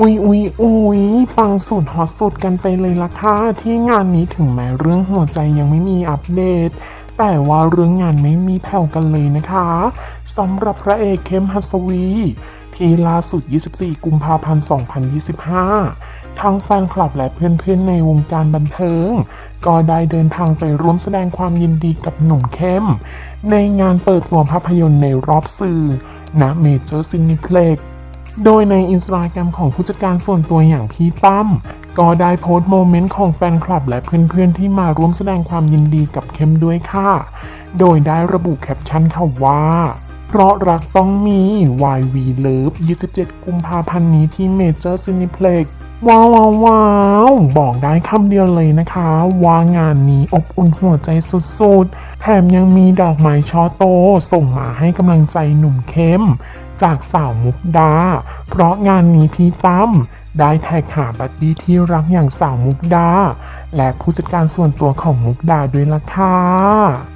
อุ๊ยอุ๊ยอุ๊ยปังสุดฮอตสุดกันไปเลยล่ะค่ะที่งานนี้ถึงแม้เรื่องหัวใจยังไม่มีอัปเดต แต่ว่าเรื่องงานไม่มีแผ่วกันเลยนะคะสำหรับพระเอกเข้มหัสวีที่ล่าสุด 24 กุมภาพันธ์ 2025 ทั้งแฟนคลับและเพื่อนๆ ในวงการบันเทิง ก็ได้เดินทางไปร่วมแสดงความยินดีกับหนุ่มเข้ม ในงานเปิดตัวภาพยนตร์ในรอบสื่อณเมเจอร์ซินิเพล็ก โดยในอินสตาแกรมของผู้จัดการส่วนตัวอย่างพี่ตั้มก็ได้โพสต์โมเมนต์ของแฟนคลับและเพื่อนๆ ที่มาร่วมแสดงความยินดีกับเข้มด้วยค่ะ โดยได้ระบุแคปชั่นค่ะว่า เพราะรักต้องมี YV Love 27 กุมภาพันธ์นี้ที่เมเจอร์ซินิเพล็กว้าวว้าวว้าวบอกได้คำเดียวเลยนะคะ ว่างานนี้อบอุ่นหัวใจสุดๆ แถมยังมีดอกไม้ช่อโตส่งมาให้กำลังใจหนุ่มเข้ม จากสาวมุกดา เพราะงานนี้พี่ตั้มได้แท็กหาบัดดี้ที่รักอย่างสาวมุกดา และผู้จัดการส่วนตัวของมุกดาด้วยล่ะค่ะ